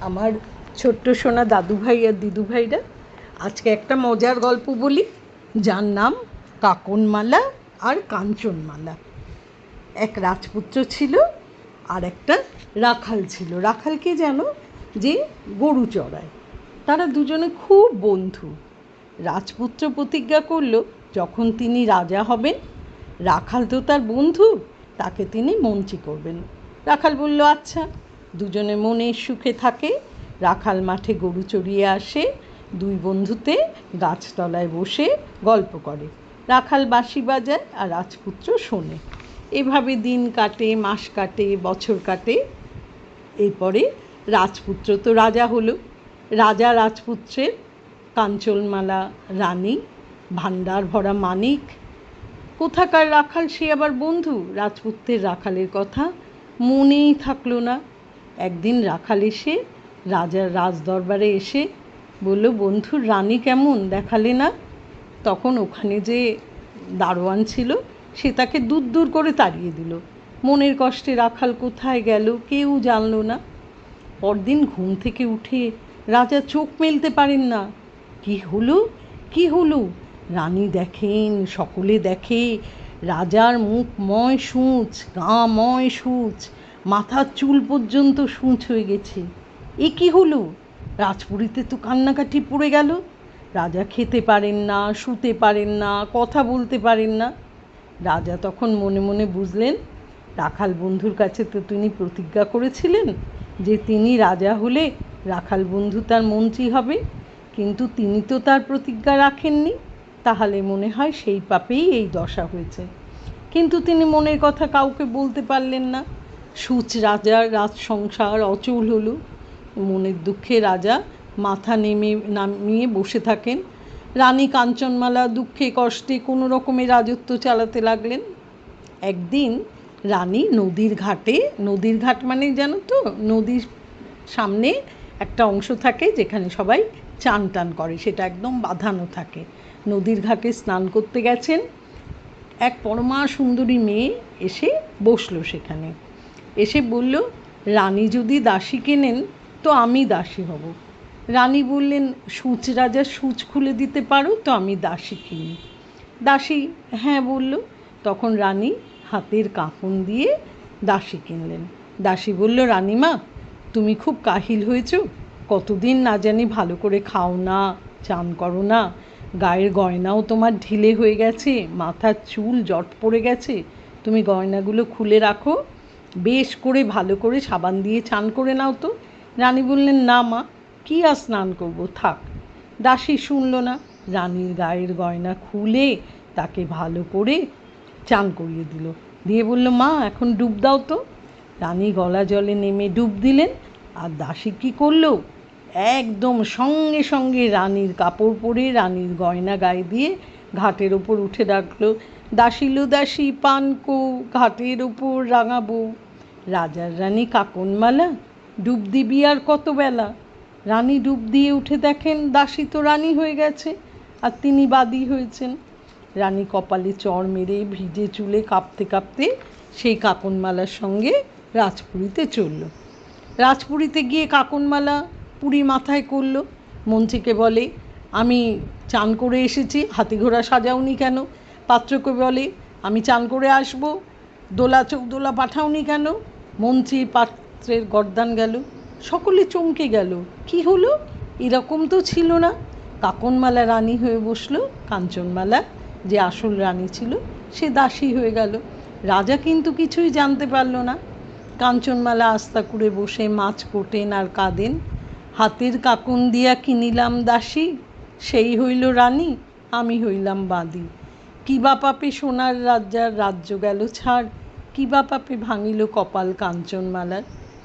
আমার ছোট্ট সোনা দাদু ভাই আর দিদু ভাইরা আজকে একটা মজার গল্প বলি, যার নাম কাকনমালা আর কাঞ্চনমালা। এক রাজপুত্র ছিল আর একটা রাখাল ছিল। রাখালকে যেন? যে গরু চড়ায়। তারা দুজনে খুব বন্ধু। রাজপুত্র প্রতিজ্ঞা করল, যখন তিনি রাজা হবেন, রাখাল তো তার বন্ধু, তাকে তিনি মন্ত্রী করবেন। রাখাল বলল আচ্ছা। দুজনে মনের সুখে থাকে, রাখাল মাঠে গরু চড়িয়ে আসে, দুই বন্ধুতে গাছতলায় বসে গল্প করে। রাখাল বাঁশি বাজায় আর রাজপুত্র শোনে। এভাবে দিন কাটে, মাস কাটে, বছর কাটে। এরপরে রাজপুত্র তো রাজা হলো। রাজা রাজপুত্রের কাঞ্চনমালা রানী ভাণ্ডার ভরা মানিক। কোথাকার রাখাল সে আবার বন্ধু? রাজপুত্রের রাখালের কথা মনেই থাকল না। একদিন রাখাল এসে, রাজার রাজদরবারে এসে বলল বন্ধুর রানী কেমন? দেখালে না? তখন ওখানে যে দারোয়ান ছিল, সে তাকে দূর দূর করে তাড়িয়ে দিল। মনের কষ্টে রাখাল কোথায় গেল কেউ জানল না। পরদিন ঘুম থেকে উঠে রাজা চোখ মেলতে পারেন না। কি হলো? কি হলো? রানী দেখেন, সকলে দেখে, রাজার মুখ ময় সূচ গা ময় সূচ মাথার চুল পর্যন্ত সূচ হয়ে গেছে। এ কি হলো? রাজপুরীতে তো কান্নাকাটি পড়ে গেল। রাজা খেতে পারেন না, শুতে পারেন না, কথা বলতে পারেন না। রাজা তখন মনে মনে বুঝলেন, রাখাল বন্ধুর কাছে তো তিনি প্রতিজ্ঞা করেছিলেন যে তিনি রাজা হলে রাখাল বন্ধু তার মন্ত্রী হবে। কিন্তু তিনি তো তার প্রতিজ্ঞা রাখেননি। তাহলে মনে হয় সেই পাপেই এই দশা হয়েছে। কিন্তু তিনি মনের কথা কাউকে বলতে পারলেন না। সুচ রাজার রাজ সংসার, অচল হলো। মনের দুঃখে রাজা মাথা নেমে, নামিয়ে বসে থাকেন। রানী কাঞ্চনমালা দুঃখে কষ্টে কোনো রকমে রাজত্ব চালাতে লাগলেন। একদিন রানী নদীর ঘাটে, নদীর ঘাট মানে জানো তো, নদীর সামনে একটা অংশ থাকে যেখানে সবাই চান টান করে, সেটা একদম বাঁধানো থাকে। নদীর ঘাটে স্নান করতে গেছেন। এক পরমা সুন্দরী মেয়ে এসে বসল সেখানে। এসে বলল, রানী যদি দাসী কেনেন, তো আমি দাসী হব। রানী বললেন সূচ রাজার সূচ খুলে দিতে পারো, তো আমি দাসী কিনি। দাসী হ্যাঁ বলল। তখন রানী হাতের কাঁকন দিয়ে দাসী কিনলেন। দাসী বলল, রানীমা, তুমি খুব কাহিল হয়েছ। কতদিন না জানি ভালো করে খাও না, চান করো না। গায়ের গয়নাও তোমার ঢিলে হয়ে গেছে, মাথার চুল জট পড়ে গেছে। তুমি গয়নাগুলো খুলে রাখো বেশ করে ভালো করে সাবান দিয়ে চান করে নাও তো। রানী বললেন, না মা, কী আর স্নান করব? থাক। দাসী শুনল না, রানীর গায়ের গয়না খুলে তাকে ভালো করে চান করিয়ে দিল। দিয়ে বলল, মা, এখন ডুব দাও তো। রানী গলা জলে নেমে ডুব দিলেন, আর দাসী কী করল? একদম সঙ্গে সঙ্গে রানীর কাপড় পরে রানীর গয়না গায়ে দিয়ে ঘাটের ওপর উঠে ডাকলো দাসিলু দাসী পানকো, ঘাটের ওপর রাঙাবো। রাজার রানী কাকনমালা ডুব দিবি আর কত বেলা। রানী ডুব দিয়ে উঠে দেখেন দাসী তো রানী হয়ে গেছে, আর তিনি বাদী হয়েছেন। রানী কপালে চড় মেরে ভিজে চুলে কাঁপতে কাঁপতে সেই কাকনমালার সঙ্গে রাজপুরীতে চলল। রাজপুরীতে গিয়ে কাকনমালা পুরী মাথায় করল। মন্ত্রীকে বলে, আমি চান করে এসেছি, হাতি ঘোড়া সাজাওনি কেন? পাত্রকে বলে, আমি চান করে আসব। দোলা চৌদোলা পাঠাওনি কেন? মন্ত্রী পাত্রের গরদান গেল। সকলে চমকে গেল। কি হলো? এরকম তো ছিল না। কাকনমালা রানী হয়ে বসল। কাঞ্চনমালা যে আসল রানী ছিল, সে দাসী হয়ে গেল। রাজা কিন্তু কিছুই জানতে পারল না। কাঞ্চনমালা আস্তা করে বসে মাছ কোটেন আর কাঁদেন। হাতের কাকন দিয়া কিনিলাম দাসী? সেই হইল রানী, আমি হইলাম বাঁদি। কিবা পাপে সোনার রাজ্যার রাজ্য গেল ছাড়? কিবা পাপে ভাঙিল কপাল কাঞ্চনমালার?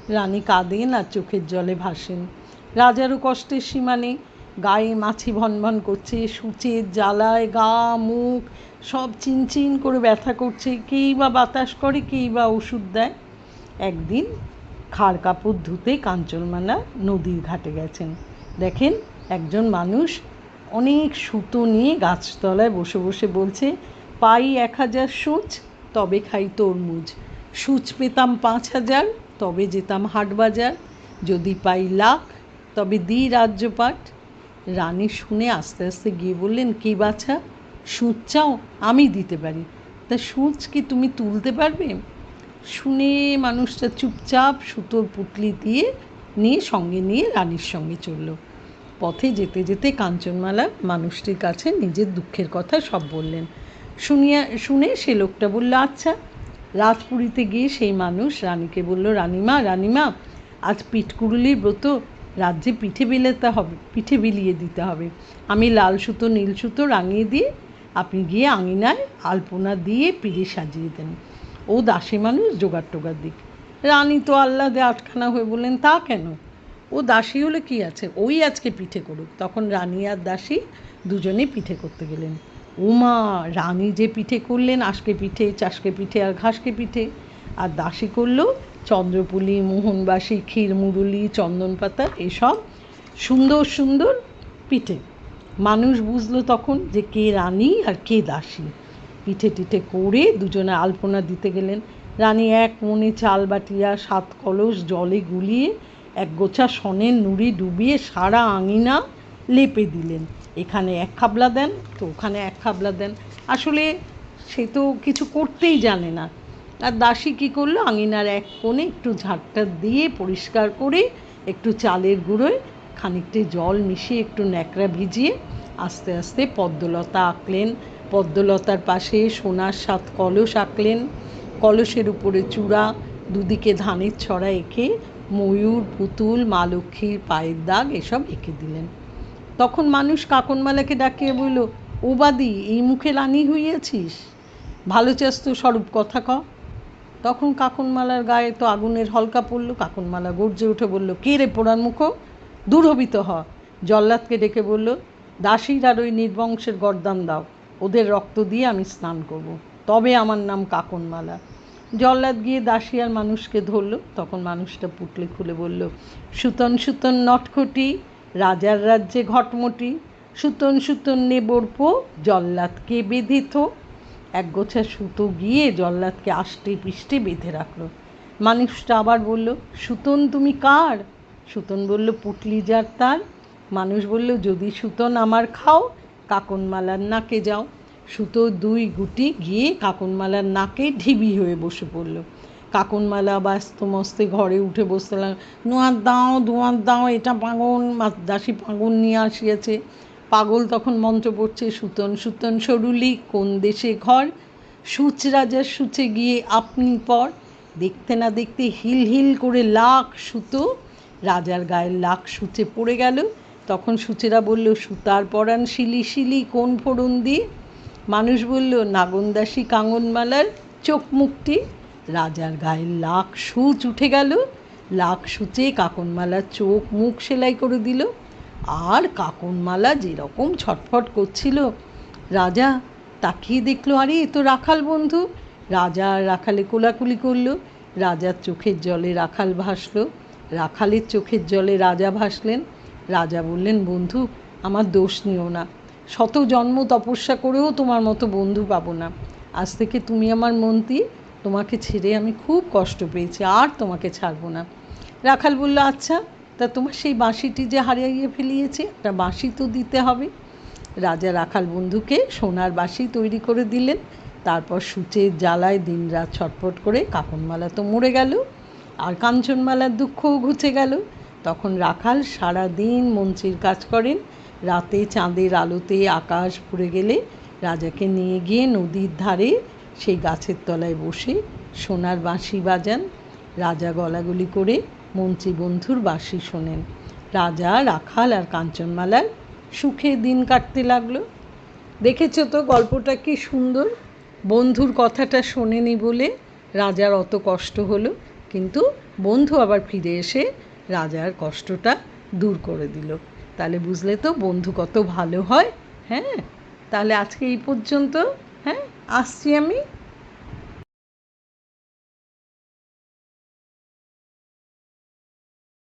রানী কাঁদেন আর চোখের জলে ভাসেন। রাজারও কষ্টের সীমা নেই। গায়ে মাছি ভনভন করছে সূচের জ্বালায় গা, মুখ, সব চিনচিন করে ব্যথা করছে। কেই বা বাতাস করে, কেই বা ওষুধ দেয়? একদিন খাড় কাপড় ধুতে কাঞ্চনমালা নদীর ঘাটে গেছেন। দেখেন একজন মানুষ অনেক সুতো নিয়ে গাছতলায় বসে বসে বলছে, পাই এক হাজার সূচ, তবে খাই তরমুজ। সূচ পেতাম পাঁচ হাজার, তবে যেতাম হাট বাজার। যদি পাই লাখ, তবে দিই রাজ্যপাট। রানী শুনে আস্তে আস্তে গিয়ে বললেন, কি বাছা, সুচ চাও, আমি দিতে পারি। তা সুচ কি তুমি তুলতে পারবে? শুনে মানুষটা চুপচাপ সুতোর পুটলি দিয়ে নিয়ে সঙ্গে নিয়ে রানীর সঙ্গে চলল। পথে যেতে যেতে কাঞ্চনমালা মানুষটির কাছে নিজের দুঃখের কথা সব বললেন। শুনিয়া, শুনে সে লোকটা বলল আচ্ছা। রাজপুরীতে গিয়ে সেই মানুষ রানীকে বলল, রানীমা রানীমা, আজ পিঠকুড়ুলির ব্রত, রাজ্যে পিঠে বেলাতে হবে, পিঠে বিলিয়ে দিতে হবে। আমি লাল সুতো, নীল সুতো রাঙিয়ে দিয়ে আপনি গিয়ে আঙিনায় আলপনা দিয়ে পিড়ে সাজিয়ে দেন। ও দাসী মানুষ, জোগাড় টোগার দিক। রানী তো আহ্লাদে আটখানা হয়ে বললেন, তা কেন? ও দাসী হলে কি আছে? ওই আজকে পিঠে করুক। তখন রানী আর দাসী দুজনেই পিঠে করতে গেলেন। উমা, রানী যে পিঠে করলেন আজকে পিঠে, চাষকে পিঠে আর ঘাসকে পিঠে। আর দাসী করল চন্দ্রপুলি, মোহনবাসী চন্দন পাতা, এসব সুন্দর সুন্দর পিঠে। মানুষ বুঝলো তখন যে কে রানী আর কে দাসী। পিঠে টিঠে করে দুজনে আলপনা দিতে গেলেন। রানী এক মনে চাল বাটিয়া, সাত কলস জলে গুলিয়ে এক গোছা সনের নুড়ি ডুবিয়ে সারা আঙিনা লেপে দিলেন। এখানে এক খাবলা দেন, তো ওখানে এক খাবলা দেন। আসলে সে তো কিছু করতেই জানে না। আর দাসী কী করল? আঙিনার এক কোণে একটু ঝাড়টা দিয়ে পরিষ্কার করে একটু চালের গুঁড়োয় খানিকটা জল মিশিয়ে একটু ন্যাকড়া ভিজিয়ে আস্তে আস্তে পদ্মলতা আঁকলেন। পদ্মলতার পাশে সোনার সাত কলস আঁকলেন। কলসের উপরে চূড়া, দুদিকে ধানের ছড়া এঁকে ময়ূর, পুতুল, মা লক্ষ্মীর পায়ের দাগ এসব এঁকে দিলেন। তখন মানুষ কাকনমালাকে ডাকিয়ে বলল, ও এই মুখে রানী হইয়াছিস? ভালো চাস তো স্বরূপ কথা ক। তখন কাকনমালার গায়ে তো আগুনের হলকা পড়ল। কাকনমালা গর্জে উঠে বলল, কে রে পোড়ার মুখো? দূরভিত হ। জল্লাদকে ডেকে বলল, দাসীর আর ওই নির্বংশের গরদান দাও। ওদের রক্ত দিয়ে আমি স্নান করব। তবে আমার নাম কাকনমালা। জল্লাদ গিয়ে দাসী আর মানুষকে ধরলো। তখন মানুষটা পুটলে খুলে বলল, সুতন সুতন নটখটি, রাজার রাজ্যে ঘটমটি। সুতন সুতন নেবর্প জল্লাদকে বেঁধিত। এক গোছা সুতো গিয়ে জল্লাদকে আষ্টে পিষ্টে বেঁধে রাখল। মানুষটা আবার বলল, সুতন তুমি কার? সুতন বলল, পুটলি যার তার। মানুষ বলল, যদি সুতন আমার খাও, কাকনমালার নাকে যাও। সুতো, দুই গুটি গিয়ে কাকনমালার নাকে ঢিবি হয়ে বসে পড়ল। কাকনমালা ব্যস্ত মস্তে ঘরে উঠে বসতে লাগল নোয়ার দাও ধোঁয়ার দাও, এটা পাগল দাসী পাগল নিয়ে আসিয়াছে। পাগল তখন মন্ত্র পড়ছে, সুতন সুতন সরুলি, কোন দেশে ঘর? সুচ রাজার সুচে গিয়ে আপনি পর। দেখতে না দেখতে হিল হিল করে লাখ সুতো, রাজার গায়ের লাখ সুচে পড়ে গেল। তখন সুচেরা বলল, সুতার পরাণ শিলি শিলি, কোন ফোড়ন দিয়ে? মানুষ বলল, নাগনদাসী কাঙনমালার চোখ মুখটি? রাজার গায়ের লাখ সূচ উঠে গেল। লাখ সূচে কাকনমালার চোখ মুখ সেলাই করে দিল। আর কাকনমালা যেরকম ছটফট করছিল। রাজা তাকিয়ে দেখল, আরে, এ তো রাখাল বন্ধু। রাজা রাখালে কোলাকুলি করল। রাজার চোখের জলে রাখাল ভাসল। রাখালের চোখের জলে রাজা ভাসলেন। রাজা বললেন, বন্ধু, আমার দোষ নিও না। শত জন্ম তপস্যা করেও তোমার মতো বন্ধু পাবো না। আজ থেকে তুমি আমার মন্ত্রী, তোমাকে ছেড়ে আমি খুব কষ্ট পেয়েছি, আর তোমাকে ছাড়বো না। রাখাল বলল আচ্ছা তা তোমার সেই বাঁশিটি যে হারিয়ে ফেলিয়েছে, একটা বাঁশি তো দিতে হবে। রাজা রাখাল বন্ধুকে সোনার বাঁশি তৈরি করে দিলেন। তারপর সূচের জ্বালায় দিন রাত ছটফট করে কাকনমালা তো মরে গেল, আর কাঞ্চনমালার দুঃখও ঘুচে গেল। তখন রাখাল সারা দিন মন্ত্রীর কাজ করেন রাতে চাঁদের আলোতে আকাশ ভরে গেলে রাজাকে নিয়ে গিয়ে নদীর ধারে সেই গাছের তলায় বসে সোনার বাঁশি বাজান। রাজা গলাগলি করে মন্ত্রী বন্ধুর বাঁশি শোনেন। রাজা রাখাল আর কাঞ্চনমালার সুখে দিন কাটতে লাগল। দেখেছ তো গল্পটা কি সুন্দর? বন্ধুর কথাটা শোনেনি বলে রাজার অত কষ্ট হলো, কিন্তু বন্ধু আবার ফিরে এসে রাজার কষ্টটা দূর করে দিল। তাহলে বুঝলে তো বন্ধু কত ভালো হয় হ্যাঁ? তাহলে আজকে এই পর্যন্ত হ্যাঁ? আসছি আমি।